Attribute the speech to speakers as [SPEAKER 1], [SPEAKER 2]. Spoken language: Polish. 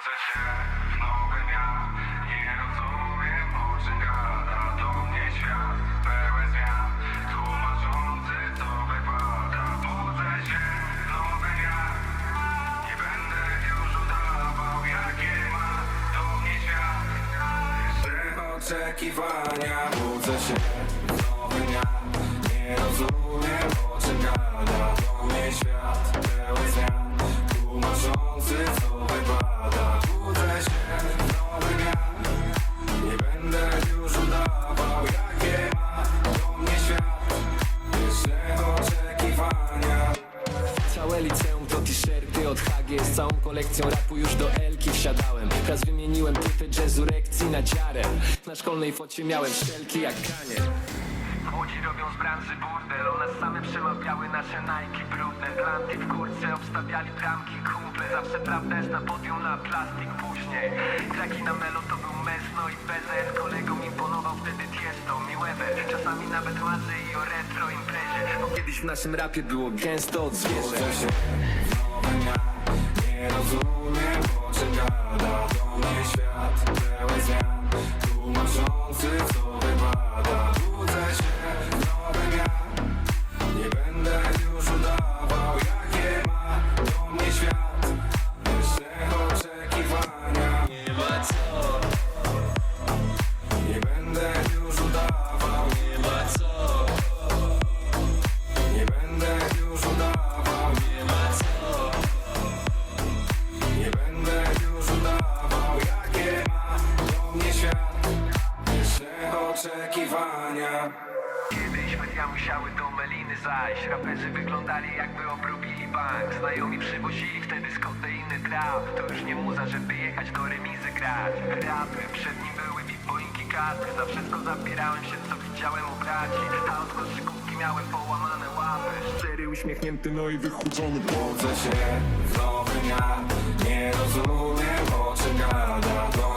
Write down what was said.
[SPEAKER 1] Budzę się w nowym ja Nie rozumiem o czym gada Do mnie świat pełen zmian. Tłumaczący co wypada Budzę się w nowym ja Nie będę już udawał jakie ma Do mnie świat. Jeszcze oczekiwania Budzę się
[SPEAKER 2] Całe liceum to t-shirty od HG Z całą kolekcją rapu już do Elki wsiadałem. Raz wymieniłem płytę jazzurekcji na dziarę. Na szkolnej focie miałem szelki jak kanie.
[SPEAKER 3] Młodzi robią z branży burdel. O nas same przemawiały nasze Nike brudne. Blanty w kurce obstawiali bramki Kumple zawsze prawda jest na podium na plastik później. Traki na melo to był Mesno i BZ Kolegom imponował wtedy Tiesto, mi Weber Czasami nawet marzę i o retro imprezie
[SPEAKER 2] kiedyś w naszym rapie było gęsto od zwierzę
[SPEAKER 1] mnie świat Jeszcze oczekiwania.
[SPEAKER 3] Kiedyś media musiały do meliny zajść. Raperzy wyglądali jakby obrobili bank. Znajomi przywozili wtedy z kodeiny trap To już nie muza, żeby jechać do remizy grać. Rapy, przed nim były bitboinki karty. Za wszystko zabierałem się, co widziałem u braci. A od koszykówki miałem połamane łapy.
[SPEAKER 2] Szczery, uśmiechnięty, no i wychudzony.
[SPEAKER 1] Budzę się w nowym